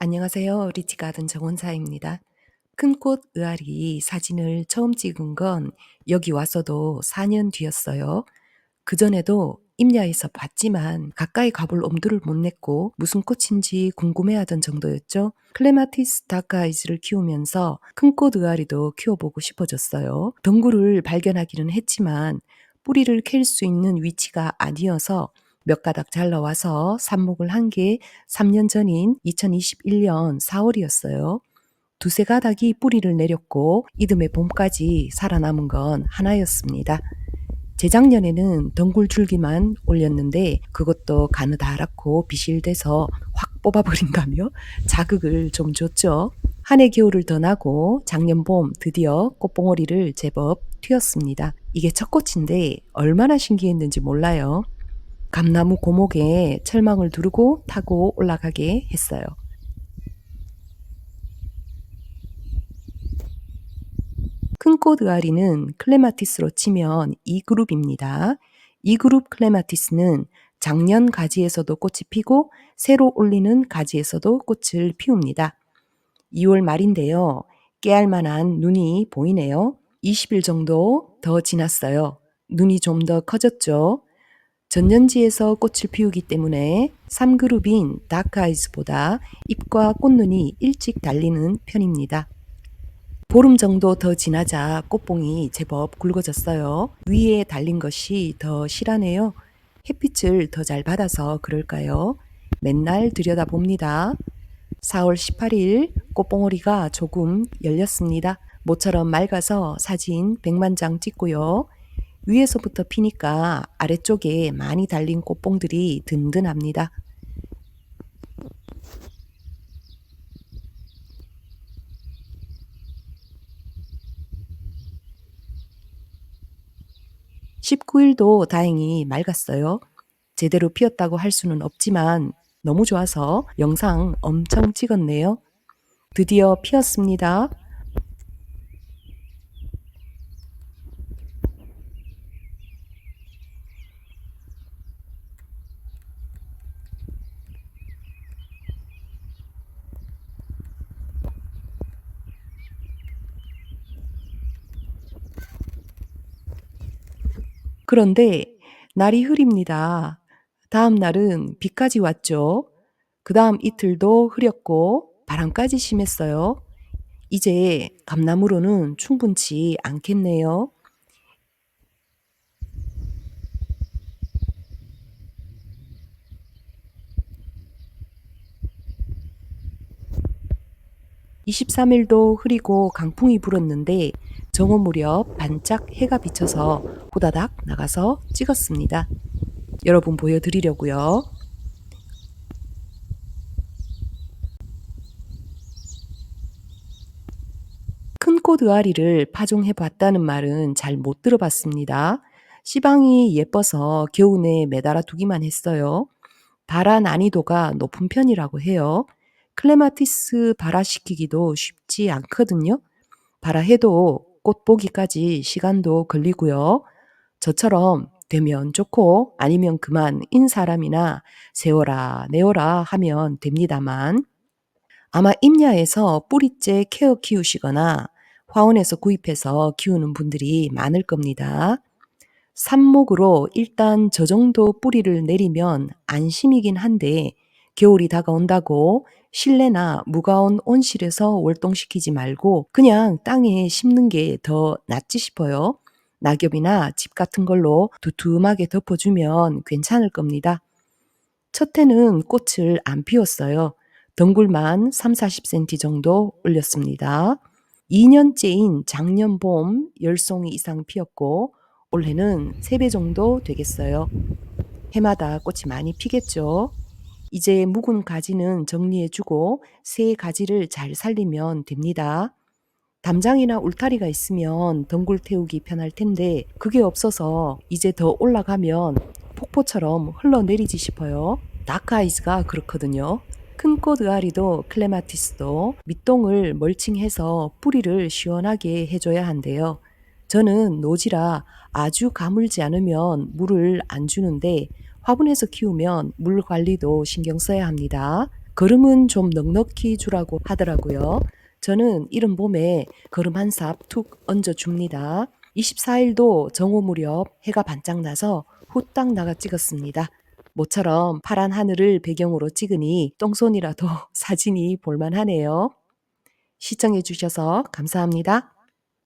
안녕하세요. 리치가든 정원사입니다. 큰 꽃 의아리 사진을 처음 찍은 건 여기 와서도 4년 뒤였어요. 그전에도 임야에서 봤지만 가까이 가볼 엄두를 못 냈고 무슨 꽃인지 궁금해하던 정도였죠. 클레마티스 다카이즈를 키우면서 큰 꽃 의아리도 키워보고 싶어졌어요. 덩굴을 발견하기는 했지만 뿌리를 캘 수 있는 위치가 아니어서 몇 가닥 잘라와서 삽목을 한 게 3년 전인 2021년 4월이었어요. 두세 가닥이 뿌리를 내렸고 이듬해 봄까지 살아남은 건 하나였습니다. 재작년에는 덩굴 줄기만 올렸는데 그것도 가느다랗고 비실돼서 확 뽑아버린다며 자극을 좀 줬죠. 한 해 겨울을 더 나고 작년 봄 드디어 꽃봉오리를 제법 튀었습니다. 이게 첫 꽃인데 얼마나 신기했는지 몰라요. 감나무 고목에 철망을 두르고 타고 올라가게 했어요. 큰꽃 의아리는 클레마티스로 치면 이 그룹입니다. 이 그룹 클레마티스는 작년 가지에서도 꽃이 피고 새로 올리는 가지에서도 꽃을 피웁니다. 2월 말인데요. 깨알 만한 눈이 보이네요. 20일 정도 더 지났어요. 눈이 좀 더 커졌죠. 전년지에서 꽃을 피우기 때문에 3그룹인 다크아이즈보다 잎과 꽃눈이 일찍 달리는 편입니다. 보름 정도 더 지나자 꽃봉이 제법 굵어졌어요. 위에 달린 것이 더 실하네요. 햇빛을 더 잘 받아서 그럴까요? 맨날 들여다봅니다. 4월 18일 꽃봉오리가 조금 열렸습니다. 모처럼 맑아서 사진 100만 장 찍고요. 위에서부터 피니까 아래쪽에 많이 달린 꽃봉들이 든든합니다. (19일도) 다행히 맑았어요. 제대로 피었다고 할 수는 없지만 너무 좋아서 영상 엄청 찍었네요. 드디어 피었습니다. 그런데 날이 흐립니다. 다음 날은 비까지 왔죠. 그 다음 이틀도 흐렸고 바람까지 심했어요. 이제 감나무로는 충분치 않겠네요. (23일도) 흐리고 강풍이 불었는데 정오 무렵 반짝 해가 비쳐서 후다닥 나가서 찍었습니다. 여러분 보여드리려고요. 큰 꽃 의아리를 파종해 봤다는 말은 잘 못 들어봤습니다. 씨방이 예뻐서 겨우내 매달아 두기만 했어요. 발화 난이도가 높은 편이라고 해요. 클레마티스 발화시키기도 쉽지 않거든요. 발화해도 꽃 보기까지 시간도 걸리고요. 저처럼 되면 좋고 아니면 그만 인 사람이나 세워라 내어라 하면 됩니다만 아마 임야에서 뿌리째 케어 키우시거나 화원에서 구입해서 키우는 분들이 많을 겁니다. 삽목으로 일단 저 정도 뿌리를 내리면 안심이긴 한데 겨울이 다가온다고 실내나 무가온 온실에서 월동시키지 말고 그냥 땅에 심는 게 더 낫지 싶어요. 낙엽이나 집 같은 걸로 두툼하게 덮어주면 괜찮을 겁니다. 첫 해는 꽃을 안 피웠어요. 덩굴만 3, 40cm 정도 올렸습니다. 2년째인 작년 봄 10송이 이상 피었고 올해는 3배 정도 되겠어요. 해마다 꽃이 많이 피겠죠. 이제 묵은 가지는 정리해주고 새 가지를 잘 살리면 됩니다. 담장이나 울타리가 있으면 덩굴 태우기 편할 텐데 그게 없어서 이제 더 올라가면 폭포처럼 흘러내리지 싶어요. 다크아이즈가 그렇거든요. 큰 꽃 의아리도 클레마티스도 밑동을 멀칭해서 뿌리를 시원하게 해줘야 한대요. 저는 노지라 아주 가물지 않으면 물을 안 주는데 화분에서 키우면 물 관리도 신경 써야 합니다. 걸음은 좀 넉넉히 주라고 하더라고요. 저는 이른 봄에 걸음 한삽 툭 얹어 줍니다. 24일도 정오 무렵 해가 반짝 나서 후딱 나가 찍었습니다. 모처럼 파란 하늘을 배경으로 찍으니 똥손이라도 사진이 볼만하네요. 시청해 주셔서 감사합니다.